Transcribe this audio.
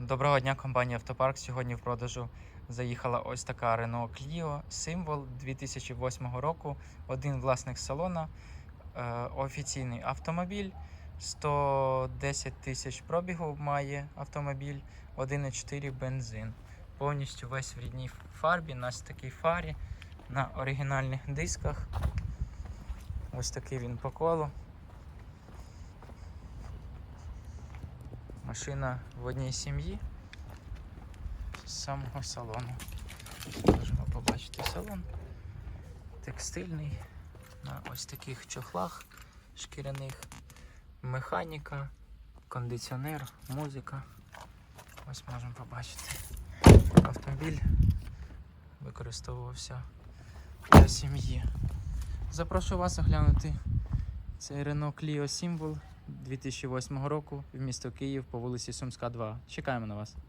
Доброго дня, компанія Автопарк. Сьогодні в продажу заїхала ось така Renault Clio Symbol 2008 року. Один власник салона, е, офіційний автомобіль. 110 тисяч пробігу має автомобіль, 1,4 бензин. Повністю весь в рідній фарбі, на ось такій фарі, на оригінальних дисках. Ось такий він по колу. Машина в одній сім'ї з самого салону. Можемо побачити салон. Текстильний на ось таких чохлах шкіряних, механіка, кондиціонер, музика. Ось можемо побачити. Автомобіль використовувався для сім'ї. Запрошую вас оглянути цей Renault Clio Symbol 2008 року в місто Київ по вулиці Сумська, 2. Чекаємо на вас.